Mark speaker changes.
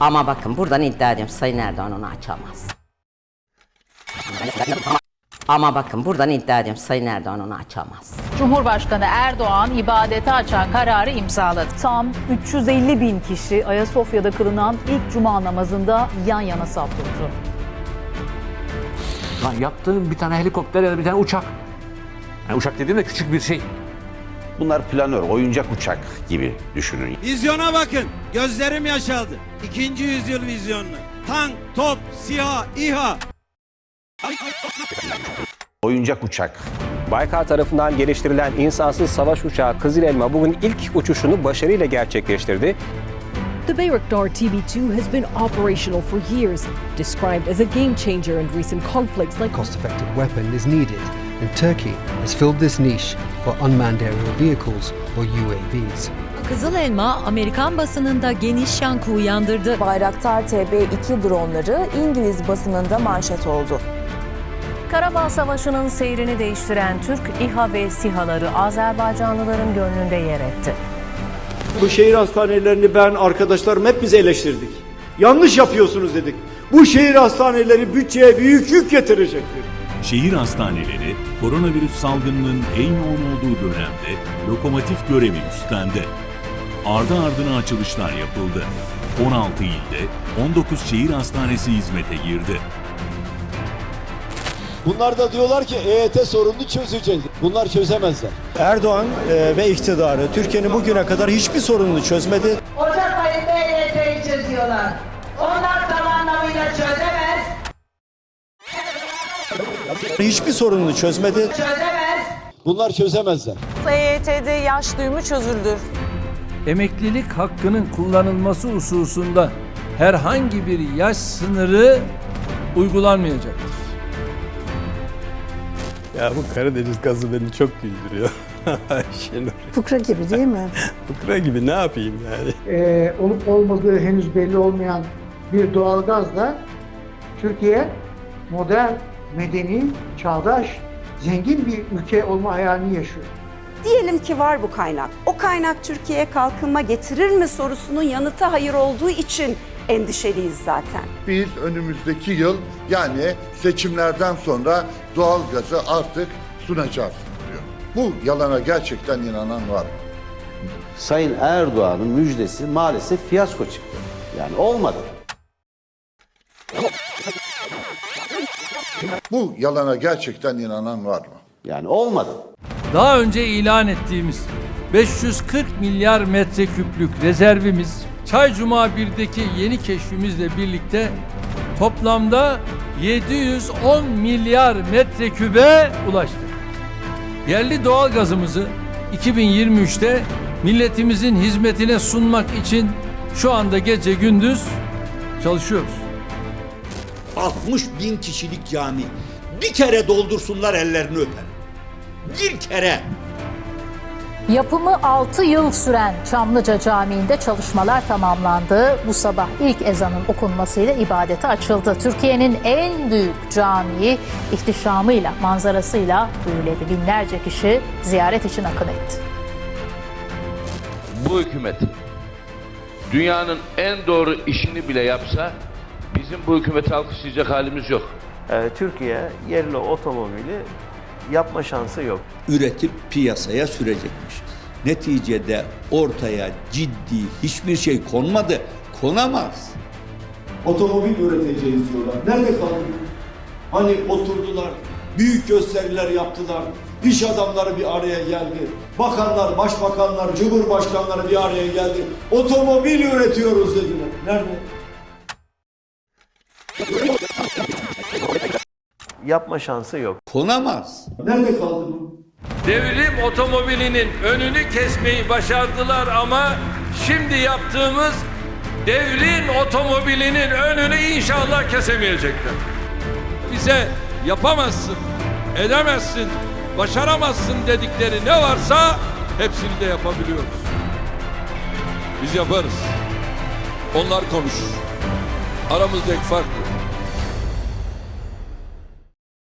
Speaker 1: Ama bakın buradan iddia ediyorum Sayın Erdoğan onu açamaz. Ama bakın buradan iddia ediyorum Sayın Erdoğan onu açamaz.
Speaker 2: Cumhurbaşkanı Erdoğan ibadete açan kararı imzaladı.
Speaker 3: Tam 350 bin kişi Ayasofya'da kılınan ilk cuma namazında yan yana saf tuttu.
Speaker 4: Lan yaptığın bir tane helikopter ya da bir tane uçak. Yani uçak dediğim de küçük bir şey.
Speaker 5: Bunlar planör, oyuncak uçak gibi düşünün.
Speaker 6: Vizyona bakın. Gözlerim yaşaldı. İkinci yüzyıl vizyonunu. Tank, top, SİHA, İHA.
Speaker 5: Oyuncak uçak.
Speaker 7: Baykar tarafından geliştirilen insansız savaş uçağı Kızıl Elma bugün ilk uçuşunu başarıyla gerçekleştirdi.
Speaker 8: The Bayraktar TB2 has been operational for years, described as a game changer in recent conflicts like
Speaker 9: cost-effective weapon is needed, and Turkey has filled this niche for unmanned aerial vehicles or UAVs.
Speaker 10: Kızıl Elma Amerikan basınında geniş yankı uyandırdı.
Speaker 11: Bayraktar TB2 dronları İngiliz basınında manşet oldu. Karabağ Savaşı'nın seyrini değiştiren Türk İHA ve SİHA'ları Azerbaycanlıların gönlünde yer etti.
Speaker 12: Bu şehir hastanelerini ben arkadaşlarım hep biz eleştirdik. Yanlış yapıyorsunuz dedik. Bu şehir hastaneleri bütçeye büyük yük getirecektir.
Speaker 13: Şehir hastaneleri koronavirüs salgınının en yoğun olduğu dönemde lokomotif görevi üstlendi. Ardı ardına açılışlar yapıldı. 16 ilde 19 şehir hastanesi hizmete girdi.
Speaker 12: Bunlar da diyorlar ki EYT sorununu çözeceğiz. Bunlar çözemezler. Erdoğan e, ve iktidarı Türkiye'nin bugüne kadar hiçbir sorununu çözmedi.
Speaker 2: Ocak ayında EYT'yi çözüyorlar. Onlar tam anlamıyla çözemez,
Speaker 12: Hiçbir sorununu çözmedi.
Speaker 2: çözemez.
Speaker 12: Bunlar çözemezler.
Speaker 11: EYT'de yaş duyumu çözüldü.
Speaker 4: Emeklilik hakkının kullanılması hususunda herhangi bir yaş sınırı uygulanmayacaktır.
Speaker 12: Ya bu Karadeniz gazı beni çok güldürüyor. Şenol.
Speaker 3: Fıkra gibi değil mi?
Speaker 12: Fıkra gibi ne yapayım yani?
Speaker 3: Ee, olup olmadığı henüz belli olmayan bir doğalgazla Türkiye modern, medeni, çağdaş, zengin bir ülke olma hayalini yaşıyor.
Speaker 11: Diyelim ki var bu kaynak. O kaynak Türkiye'ye kalkınma getirir mi sorusunun yanıtı hayır olduğu için endişeliyiz zaten.
Speaker 9: Biz önümüzdeki yıl yani seçimlerden sonra doğalgazı artık sunacağız diyor. Bu yalana gerçekten inanan var?
Speaker 5: Sayın Erdoğan'ın müjdesi maalesef fiyasko çıktı. Yani olmadı.
Speaker 9: Bu yalana gerçekten inanan var mı?
Speaker 5: Yani olmadı.
Speaker 4: Daha önce ilan ettiğimiz 540 milyar metreküplük rezervimiz Çaycuma 1'deki yeni keşfimizle birlikte toplamda 710 milyar metrekübe ulaştı. Yerli doğal gazımızı 2023'te milletimizin hizmetine sunmak için şu anda gece gündüz çalışıyoruz.
Speaker 6: 60 bin kişilik cami. Bir kere doldursunlar ellerini öper. Bir kere.
Speaker 2: Yapımı 6 yıl süren Çamlıca Camii'nde çalışmalar tamamlandı. Bu sabah ilk ezanın okunmasıyla ibadete açıldı. Türkiye'nin en büyük camii ihtişamıyla, manzarasıyla büyüledi. Binlerce kişi ziyaret için akın etti.
Speaker 13: Bu hükümet dünyanın en doğru işini bile yapsa bizim bu hükümeti alkışlayacak halimiz yok.
Speaker 7: Türkiye yerli otomobili yapma şansı yok.
Speaker 6: Üretip piyasaya sürecekmişiz. Neticede ortaya ciddi hiçbir şey konmadı. Konamaz.
Speaker 12: Otomobil üreteceğiz diyorlar. Nerede kaldı? Hani oturdular, büyük gösteriler yaptılar. İş adamları bir araya geldi. Bakanlar, başbakanlar, cumhurbaşkanları bir araya geldi. Otomobil üretiyoruz dediler. Nerede?
Speaker 7: Yapma şansı yok.
Speaker 6: Konamaz.
Speaker 12: Nerede kaldı bu?
Speaker 4: Devrim otomobilinin önünü kesmeyi başardılar ama şimdi yaptığımız devrin otomobilinin önünü inşallah kesemeyecekler. Bize yapamazsın, edemezsin, başaramazsın dedikleri ne varsa hepsini de yapabiliyoruz. Biz yaparız. Onlar konuşur. Aramızdaki fark bu.